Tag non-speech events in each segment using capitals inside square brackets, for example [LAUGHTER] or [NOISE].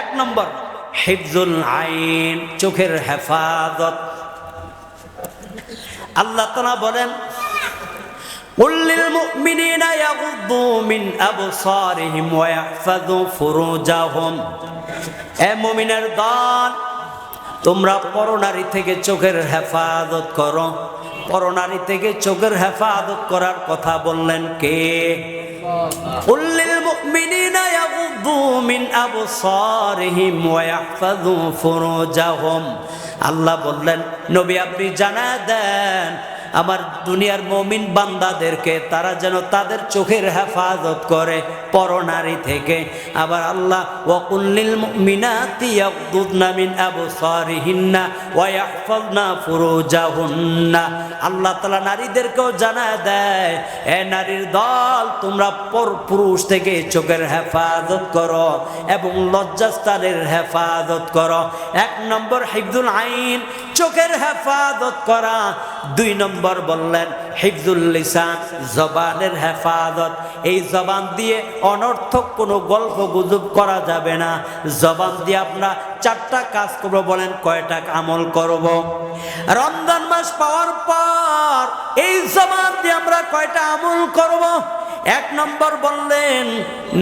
এক নম্বর হেফজুল আইন, চোখের হেফাজত। আল্লাহ তালা বলেন উল্লিল মুমিনিনা ইয়াগুদ্দু মিন আবসারিহিম ওয়া ইয়াহফাযু ফুরুজাহুম। এ মুমিনের দল তোমরা পরনারী থেকে চোখের হেফাজত করো। পরনারী থেকে চোখের হেফাজত করার কথা বললেন কে? উল্লিল মুমিনিনা ইয়াগুদ্দু মিন আবসারিহিম ওয়া ইয়াহফাযু ফুরুজাহুম আল্লাহ বললেন নবী আপনি জানা দেন আমার দুনিয়ার মমিন বান্দাদেরকে তারা যেন তাদের চোখের হেফাজত করে পরনারী থেকে। আবার আল্লাহ ওয়াকুল্লিল ইয়াগদুদনা মিন আবসারিহিন্না ফুরুজাহুন্না। আল্লাহ তাআলা নারীদেরকেও জানায় দেয়, এ নারীর দল, তোমরা পর পুরুষ থেকে চোখের হেফাজত করো এবং লজ্জাস্থানের হেফাজত করো। এক নম্বর হিফজুল আইন, চোখের হেফাজত করা। দুই নম্বর বললেন, হিফজুল লিসান, জবানের হেফাজত এই জবান দিয়ে অনর্থক কোনো গল্প গুজব করা যাবে না জবান দিয়ে আমরা চারটা কাজ করব বলেন, কয়টা আমল করব। রমজান মাস পাওয়ার পর এই জবান দিয়ে আমরা কয়টা আমল করব। এক নম্বর বললেন,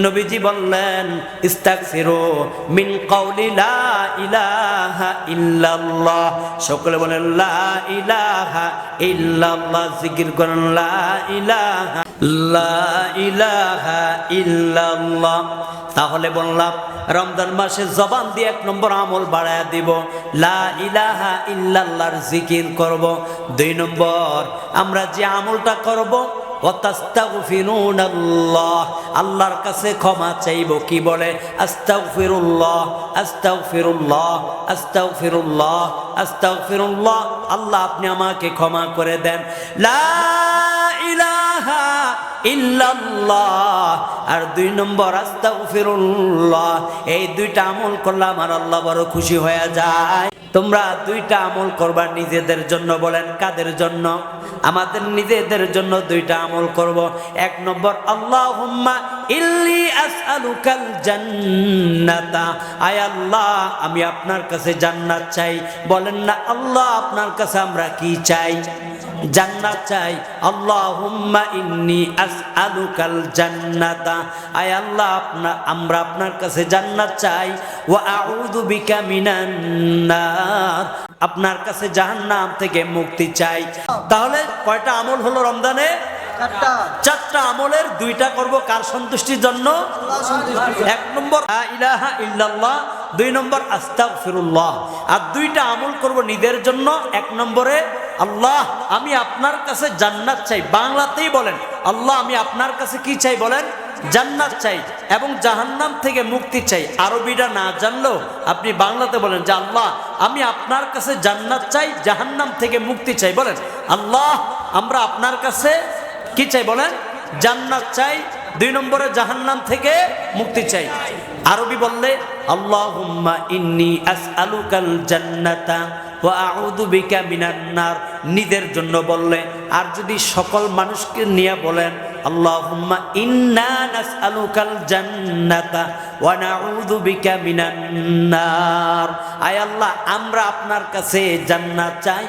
নবীজি বললেন, ইস্তাগফিরু মিন কওলি লা ইলাহা ইল্লাল্লাহ। সকলে বলেন, লা ইলাহা ইল্লাল্লাহ। জিকির করেন, লা ইলাহা লা ইলাহা ইল্লাল্লাহ। তাহলে বললাম, রমজান মাসে জবান দিয়ে এক নম্বর আমল বাড়ায় দিব। লা ইলাহা ইল্লাল্লাহর জিকির করব। দুই নম্বর, আমরা যে আমলটা করব আল্লাহর কাছে ক্ষমা চাইব, কি বলে? আস্তাগফিরুল্লাহ আস্তাগফিরুল্লাহ আস্তাগফিরুল্লাহ আস্তাগফিরুল্লাহ। আল্লাহ, আপনি আমাকে ক্ষমা করে দেন। লা আর দুই নম্বর, আস্তাগফিরুল্লাহ। এই দুইটা আমল করলে আমার আল্লাহ বড় খুশি হয়ে যায়। তোমরা দুইটা আমল করবার নিজেদের জন্য বলেন কাদের জন্য? আমাদের নিজেদের জন্য দুইটা আমল করব। এক নম্বর, আল্লাহুম্মা ইল্লি আসআলুকাল জান্নাতা। আয় আল্লাহ, আমি আপনার কাছে জান্নাত চাই। বলেন না, আল্লাহ আপনার কাছে আমরা কি চাই? জান্নাত চাই। আল্লাহুম্মা ইন্নি আসআলুকাল জান্নাতা। আয় আল্লাহ আপনার আমরা আপনার কাছে জান্নাত চাই। ওয়া আউযু বিকা মিনান নার। আপনার কাছে জাহান্নাম থেকে মুক্তি চাই। তাহলে কয়টা আমল হলো রমজানে? চারটা। চারটা আমলের দুইটা করব কার সন্তুষ্টির জন্য? এক নম্বর ইলাহা ইল্লাল্লাহ। দুই নম্বর আস্তাগফিরুল্লাহ। আর দুইটা আমল করব নিজের জন্য। এক নম্বরে আল্লাহ, আমি আপনার কাছে জান্নাত চাই। বাংলাতেই বলেন, আল্লাহ, আমি আপনার কাছে কি চাই বলেন? জান্নাত চাই এবং জাহান্নাম থেকে মুক্তি চাই। আরবিটা না জানলো, আপনি বাংলাতে বলেন যে, আল্লাহ, আমি আপনার কাছে জান্নাত চাই, জাহান্নাম থেকে মুক্তি চাই। বলেন, আল্লাহ, আমরা আপনার কাছে কি চাই বলেন? জান্নাত চাই, দুই নম্বরে জাহান্নাম থেকে মুক্তি চাই। আরবি বললে, আল্লাহুম্মা ইন্নি আসআলুকাল জান্নাতা। ওয়া আউযু বিকা মিনান নিজের জন্য বললে, আর যদি সকল মানুষকে নিয়ে বলেন জান্নাতা ওয়া নাউযু বিকা মিনান নার। আয় আল্লাহ, আমরা আপনার কাছে জান্নাত চাই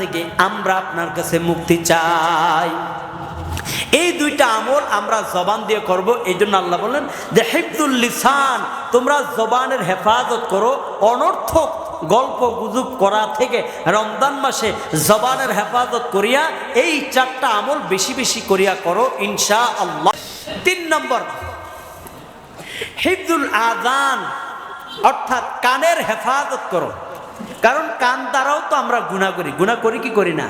থেকে আমরা আপনার কাছে মুক্তি চাই। এই দুইটা আমল আমরা জবান দিয়ে করব এই জন্য আল্লাহ বললেন যে হেফদুল লিসান, তোমরা জবানের হেফাজত করো অনর্থক গল্প গুজব করা থেকে রমজান মাসে জবানের হেফাজত করিয়া এই চারটা আমল বেশি বেশি করিয়া করো ইনশা আল্লাহ তিন নম্বর হিফদুল আজান অর্থাৎ কানের হেফাজত করো। কারণ কান দ্বারাও তো আমরা গুণা করি। গুণা করি কি করি না?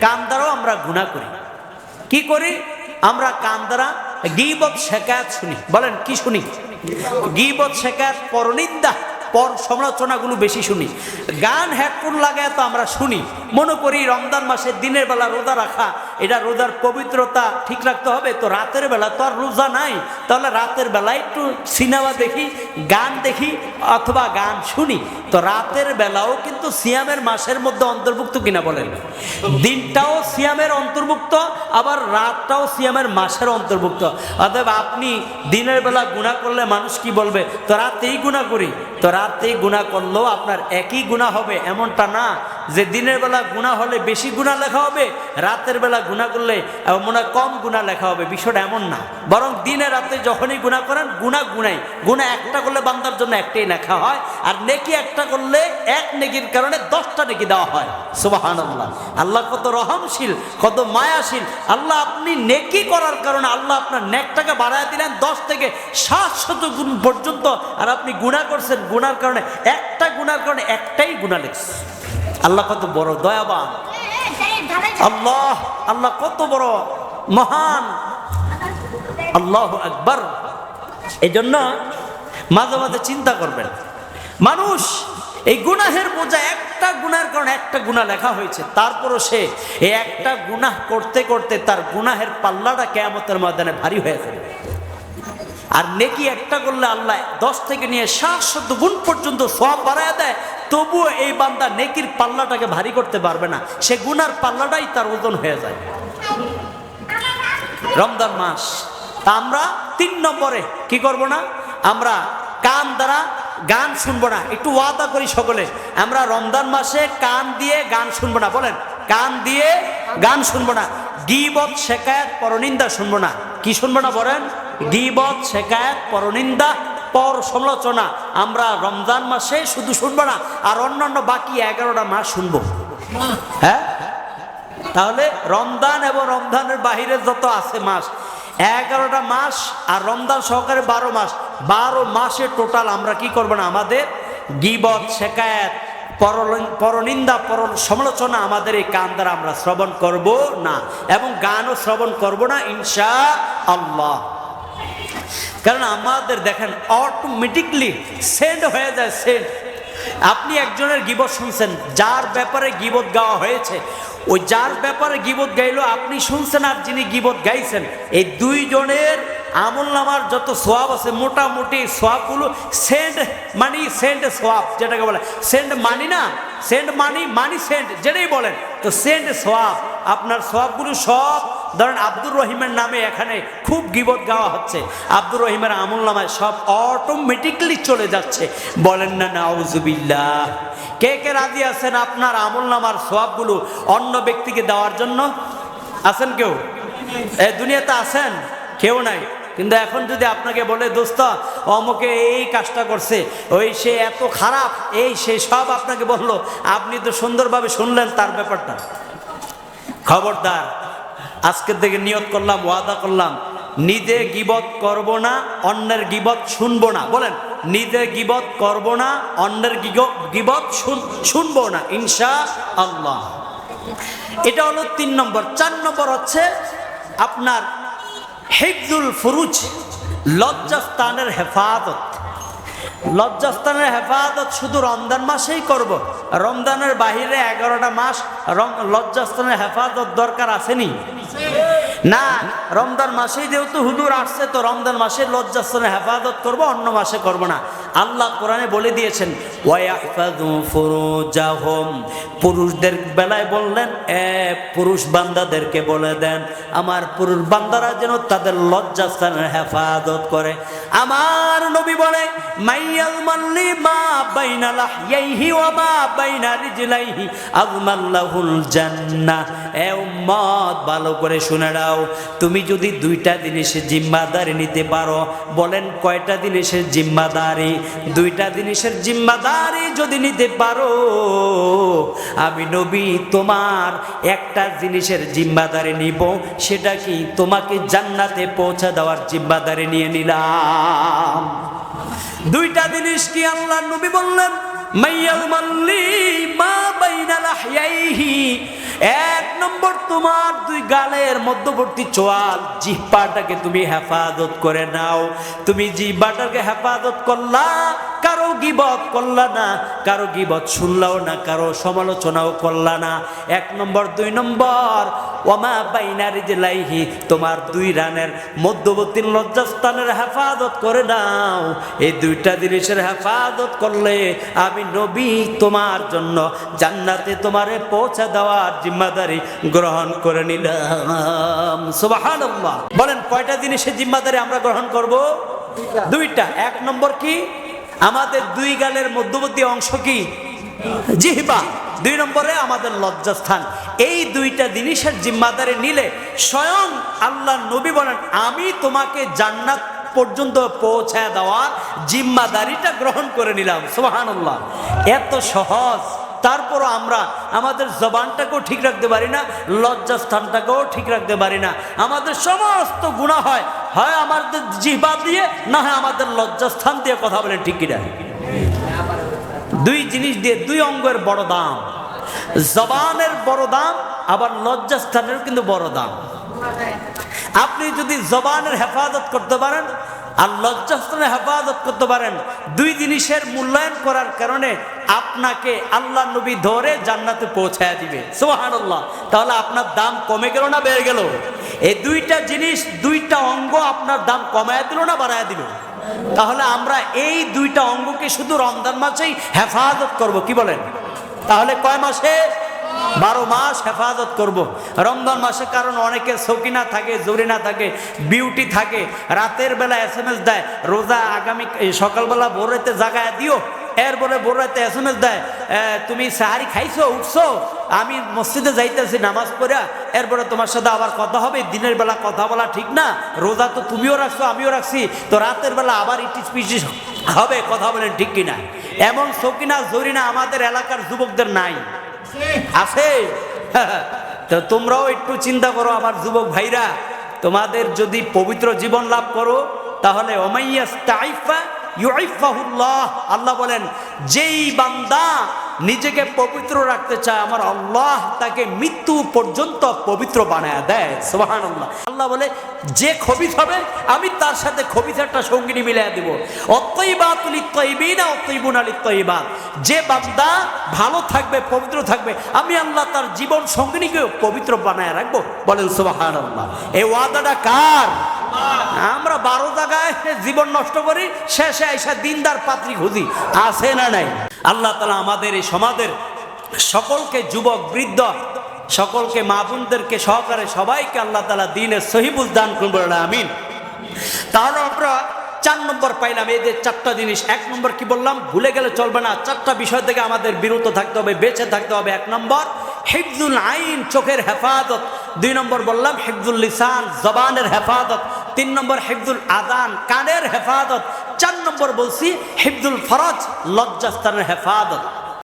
কান দ্বারাও আমরা গুণা করি। কি করি? আমরা কান দ্বারা গিবত শেখায়াত শুনি। বলেন, কি শুনি? গিবত শেখায়াত পরনিন্দা পর সমালোচনাগুলো বেশি শুনি। গান হেডফোন লাগায় তো আমরা শুনি। মনে করি রমজান মাসের দিনের বেলা রোজা রাখা এটা রোজার পবিত্রতা ঠিক রাখতে হবে। তো রাতের বেলা তো আর রোজা নাই। তাহলে রাতের বেলা একটু সিনেমা দেখি, গান দেখি অথবা গান শুনি। তো রাতের বেলাও কিন্তু সিয়ামের মাসের মধ্যে অন্তর্ভুক্ত কিনা বলেন। দিনটাও সিয়ামের অন্তর্ভুক্ত, আবার রাতটাও সিয়ামের মাসের অন্তর্ভুক্ত। অতএব আপনি দিনের বেলা গুণা করলে মানুষ কি বলবে? তো রাতেই গুণা করি। তো রাতেই গুণা করলেও আপনার একই গুণা হবে, এমনটা না। যে দিনের বেলা গুণা হলে বেশি গুণা লেখা হবে, রাতের বেলা গুণা করলে মনে হয় কম গুণা লেখা হবে, বিষয়টা এমন না। বরং দিনে রাতে যখনই গুণা করেন গুণা গুণাই গুণা একটা করলে বান্দার জন্য একটাই লেখা হয়, আর নেকি একটা করলে এক নেকির কারণে দশটা নেকি দেওয়া হয়। সুবাহান আল্লাহ আল্লাহ কত রহমশীল, কত মায়াশীল। আল্লাহ আপনি নেকি করার কারণে আল্লাহ আপনার নেকটাকে বাড়ায় দিলেন, দশ থেকে সাত শত গুণ পর্যন্ত। আর আপনি গুণা করছেন গুনার কারণে একটা গুণার কারণে একটাই গুণা লিখছে আল্লাহ কত বড় দয়াবান। আল্লাহ আল্লাহ কত বড় মহান। আল্লাহ একবার এই জন্য মাঝে মাঝে চিন্তা করবেন, মানুষ এই গুনাহের বোঝা একটা গুনার কারণে একটা গুণা লেখা হয়েছে, তারপরও সে এই একটা গুনাহ করতে করতে তার গুনাহের পাল্লাটা কেয়ামতের ময়দানে ভারী হয়ে যাবে। আর নেকি একটা করলে আল্লাহ দশ থেকে নিয়ে সাত শত গুণ পর্যন্ত সব বাড়ায় দেয়, তবুও এই বান্দা নেকির পাল্লাটাকে ভারী করতে পারবে না। সে গুনার পাল্লাটাই তার ওজন হয়ে যায়। রমজান মাস। তা আমরা তিন নম্বরে কি করব না? আমরা কান দ্বারা গান শুনব না, একটু ওয়াদা করি সকলে। আমরা রমজান মাসে কান দিয়ে গান শুনব না, বলেন। কান দিয়ে গান শুনব না। গিবত শেখায়ত পরনিন্দা শুনব না। কি শুনব না বলেন? গিবত শেখায়ত পরনিন্দা পর সমালোচনা আমরা রমজান মাসে শুধু শুনব না, আর অন্যান্য বাকি এগারোটা মাস শুনব। হ্যাঁ? তাহলে রমজান এবং রমজানের বাহিরে যত আছে মাস, এগারোটা মাস আর রমজান সহকারে বারো মাস। বারো মাসে টোটাল আমরা কি করব না? আমাদের গিবত শেখায়ত পরনিন্দা পর সমালোচনা আমাদের এই কান দ্বারা আমরা শ্রবণ করব না এবং গানও শ্রবণ করব না, ইনশা আল্লাহ। কারণ আমাদের দেখেন অটোমেটিকলি সেন্ড হয়ে যায় সেন্ড আপনি একজনের গিবত শুনছেন, যার ব্যাপারে গিবত গাওয়া হয়েছে, ওই যার ব্যাপারে গিবত গাইলো, আপনি শুনছেন আর যিনি গিবত গাইছেন, এই দুইজনের আমল নামার যত সোয়াব আছে, মোটামুটি সোয়াবগুলো সেন্ড মানি সেন্ড সোয়াব যেটাকে বলে। সেন্ড মানি না সেন্ড মানি মানি সেন্ড যেটাই বলেন। তো সেন্ড সোয়াব, আপনার সোয়াবগুলো সব ধরেন আব্দুর রহিমের নামে এখানে খুব গিবত গাওয়া হচ্ছে। আব্দুর রহিমের আমল নামায় সব অটোমেটিকলি চলে যাচ্ছে। বলেন না, নাউজুবিল্লাহ। কে কে রাজি আছেন আপনার আমল নামার সোয়াবগুলো অন্য ব্যক্তিকে দেওয়ার জন্য? আছেন কেউ? এ দুনিয়াতে আছেন? কেউ নাই। কিন্তু এখন যদি আপনাকে বলে, দোস্ত, অমুকে এই কাজটা করছে, ওই সে এত খারাপ, এই সে সব আপনাকে বলল, আপনি তো সুন্দরভাবে শুনলেন তার ব্যাপারটা। খবরদার, আজকের থেকে নিয়ত করলাম, ওয়াদা করলাম, নিজে গিবত করব না, অন্যের গিবত শুনব না। বলেন, নিজে গিবত করব না, অন্যের গিবত শুন- শুনব না ইনশা আল্লাহ এটা হলো তিন নম্বর। চার নম্বর হচ্ছে আপনার হেফজুল ফুরুজ লজ্জাস্তানের হেফাজত লজ্জাস্থানের হেফাজত শুধু রমজান মাসেই করব। রমজানের বাহিরে এগারোটা মাস লজ্জাস্থানের হেফাজত দরকার আসেনি না, রমজান মাসেই যেহেতু হুজুর আসছে, তো রমজান মাসে লজ্জাস্থানের হেফাজত করব, অন্য মাসে করব না। আল্লাহ কোরআনে বলে দিয়েছেন পুরুষদের বেলায় বললেন, এ পুরুষ বান্দাদেরকে বলে দেন, আমার পুরুষ বান্দারা যেন তাদের লজ্জাস্থানের হেফাজত করে। আমার নবী বলে, মাইয়াল মাল্লি মা বাইনা লাহইহি ওয়া মা বাইনা রিজলাইহি আযমাল্লাহুল জান্নাহ। এ উম্মত, ভালো করে শুনে নাও। তুমি যদি দুইটা জিনিসের জিম্মাদারি নিতে পারো, বলেন কয়টা জিনিসের জিম্মাদারি? দুইটা জিনিসের জিম্মাদারি যদি নিতে পারো, আমি নবী, তোমার একটা জিনিসের জিম্মাদারি নিব, সেটা কি তোমাকে জান্নাতে পৌঁছে দেওয়ার জিম্মাদারি নিয়ে নিলাম। দুইটা জিনিস কি আল্লাহ নবী বললেন মাইয়াল মাল্লি মা বাইনা লাহইহি এক নম্বর তোমার দুই গালের মধ্যবর্তী চোয়াল, জিহ্বাটাকে তুমি হেফাজত করে নাও। তুমি জিহ্বাটাকে হেফাজত করলা, কারও গিবত করলা না, কারও গিবত শুনলাও না, কারও সমালোচনাও করলা না। এক নম্বর, দুই নম্বর ওমা বাইনারি জেলাইহি তোমার দুই রানের মধ্যবর্তী লজ্জাস্থানের হেফাজত করে নাও এই দুইটা জিনিসের হেফাজত করলে আমি নবী তোমার জন্য জান্নাতে তোমারে পৌঁছে দেওয়ার জিম্মাদারি গ্রহণ করে নিলাম। সুবহানাল্লাহ। বলেন কয়টা জিনিসের জিম্মাদারি আমরা গ্রহণ করব? দুইটা। এক নম্বর কি? আমাদের দুই গালের মধ্যবর্তী অংশ কি? জিহবা, দুই নম্বরে আমাদের লজ্জাস্থান। এই দুইটা জিনিসের জিম্মাদারি নিলে স্বয়ং আল্লাহ নবী বলেন, আমি তোমাকে জান্নাত পর্যন্ত পৌঁছায় দেওয়ার জিম্মাদারিটা গ্রহণ করে নিলাম। সুবহানাল্লাহ। এত সহজ। তারপরও আমরা আমাদের জবানটাকেও ঠিক রাখতে পারি না, লজ্জাস্থানটাকেও ঠিক রাখতে পারি না। আমাদের সমস্ত গুণা হয় হয় আমাদের জিহ্বা দিয়ে, না হয় আমাদের লজ্জাস্থান দিয়ে কথা বলেন ঠিক কিনা? দুই জিনিস দিয়ে দুই অঙ্গের বড় দাম। জবানের বড় দাম, আবার লজ্জাস্থানের কিন্তু বড় দাম। আপনি যদি জবানের হেফাজত করতে পারেন আর লজ্জাস্থানের হেফাজত করতে পারেন, দুই জিনিসের মূল্যায়ন করার কারণে আপনাকে আল্লাহ নবী ধরে জান্নাতে পৌঁছায় দিবে। সোহানুল্লাহ তাহলে আপনার দাম কমে গেল না বেড়ে গেল? এই দুইটা জিনিস, দুইটা অঙ্গ আপনার দাম কমায় দিল না বাড়ায় দিল? তাহলে আমরা এই দুইটা অঙ্গকে শুধু রমজান মাসেই হেফাজত করব, কি বলেন? তাহলে কয় মাসে? বারো মাস হেফাজত করব। রমজান মাসে কারণ অনেকে শৌকিনা থাকে জরিনা থাকে, বিউটি থাকে। রাতের বেলা এস দেয়, রোজা আগামী সকালবেলা ভোরেতে জাগায় দিও এরপরে ভোররাতে এস এম এস দেয় তুমি সাহারি খাইছো, উঠছো? আমি মসজিদে যাইতেছি, নামাজ পড়া। এরপরে তোমার সাথে আবার কথা হবে, দিনের বেলা কথা বলা ঠিক না। রোজা তো তুমিও রাখছো, আমিও রাখছি। তো রাতের বেলা আবার ইটিস পিটিস হবে, কথা বলেন ঠিক কিনা? এমন শৌকিনা জরিনা আমাদের এলাকার যুবকদের নাই। আছে? [LAUGHS] তো তোমরাও একটু চিন্তা করো, আমার যুবক ভাইরা। তোমাদের যদি পবিত্র জীবন লাভ করো, তাহলে অমাইয়া তাইফা ইউইফাহুল্লাহ, আল্লাহ বলেন, যেই বান্দা নিজেকে পবিত্র রাখতে চায়, আমার আল্লাহ তাকে মৃত্যু পর্যন্ত পবিত্র বানায় দেয়। সোহান আল্লাহ আল্লাহ বলে, যে খবিত হবে, আমি তার সাথে খবিত একটা সঙ্গিনী মিলিয়ে দেবো। অত্যইবাতুলি তৈবিনা অত্যইবুন আলী তৈবাত যে বান্দা ভালো থাকবে, পবিত্র থাকবে, আমি আল্লাহ তার জীবন সঙ্গিনীকে পবিত্র বানায় রাখব। বলেন সোহান আল্লাহ এই ওয়াদাটা কার? আমরা বারো জায়গায় জীবন নষ্ট করি, শেষে আইসা দিনদার পাত্রী খুঁজি। আছে না নাই? আল্লাহ তালা আমাদের এই সমাজের সকলকে যুবক, বৃদ্ধ, সকলকে মা বোনদেরকে সহকারে সবাইকে আল্লাহ তালা দিনের সহিবুল দান করবেন আমিন। তাহলে আমরা চার নম্বর পাইলাম, এই যে চারটা জিনিস। এক নম্বর কি বললাম? ভুলে গেলে চলবে না। চারটা বিষয় থেকে আমাদের বিরত থাকতে হবে, বেঁচে থাকতে হবে। এক নম্বর হিফজুল আইন, চোখের হেফাজত। দুই নম্বর বললাম হিফজুল লিসান, জবানের হেফাজত। তিন নম্বর হেফদুল আদান কানের হেফাজত চার নম্বর বলছি হেফদুল ফরজ লজ্জাস্তানের হেফাজত।